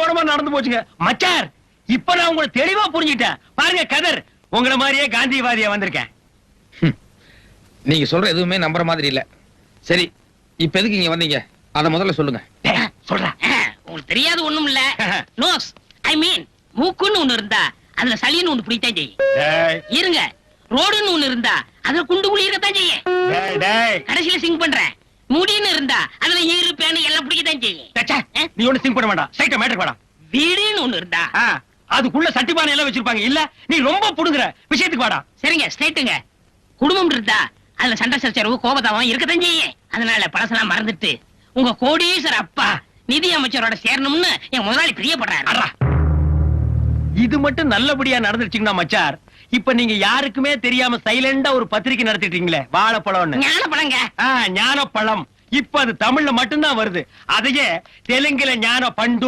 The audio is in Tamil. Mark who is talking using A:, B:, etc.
A: ஓடமா நடந்து போச்சுங்க. மச்சார் இப்ப நான் உங்களை தெளிவா புரிஞ்சுட்டேன் பாருங்க கதர். உங்களை மாதிரியே காந்திவாதியா வந்திருக்கேன்.
B: நீங்க சொல்ற எதுவுமே நம்புற மாதிரி இல்ல. சரி இப்ப எதுக்கு இங்க வந்தீங்க? அத முதல்ல சொல்லுங்க.
A: டேய், சொல்றா
C: உங்களுக்கு தெரியாது ஒண்ணும் இல்ல. நோஸ் ஐ மீன் மூக்குன்னு ஒண்ணு இருந்தா அதுல சளின்னு ஒண்ணு பிடித்தான் செய்யும்.
A: டேய்,
C: இருங்க ரோடுன்னு ஒண்ணு இருந்தா அதுல குண்டு குழி இருக்கத்தான் செய்யும்.
A: டேய், டேய்.
C: கடைசியில சிங் பண்றேன். முடின்னு இருந்தா அதுல ஈரு பேனு எல்லாம் பிடிக்கத்தான் செய்யும்.
A: நீ ஒண்ணு திங்க் பண்ண வேண்டாம். சைட்ட மேட்டர் வேண்டாம்
C: வீடுன்னு ஒண்ணு இருந்தா?
A: அதுக்குள்ள சட்டிபானை எல்லாம் வச்சிருப்பாங்க. இல்ல நீ ரொம்ப புடுங்குற. விஷயத்துக்கு வாடா.
C: சரிங்க ஸ்ட்ரைட்டுங்க குடும்பம் இருந்தா அதுல சண்டை சச்சரவு கோபதாபம் இருக்கத்தான் செய்யும். அதனால பழசெல்லாம் மறந்துட்டு உங்க கோடீஸ்வர அப்பா நிதி அமைச்சரோட சேரணும்னு என் முதலாளி பிரியப்படுறாரு.
A: இது மட்டும் நல்லபடியா நடந்துருச்சுங்கன்னா மச்சார்? இப்ப நீங்க யாருக்குமே தெரியாம சைலண்டா ஒரு பத்திரிக்கை நடத்திட்டீங்களே வாழைப்பழம்னு.
C: ஞான பழங்க
A: ஆ, ஞானப்பழம். இப்ப அது தமிழ்ல மட்டும்தான் வருது. அதையே தெலுங்குல ஞான பண்டு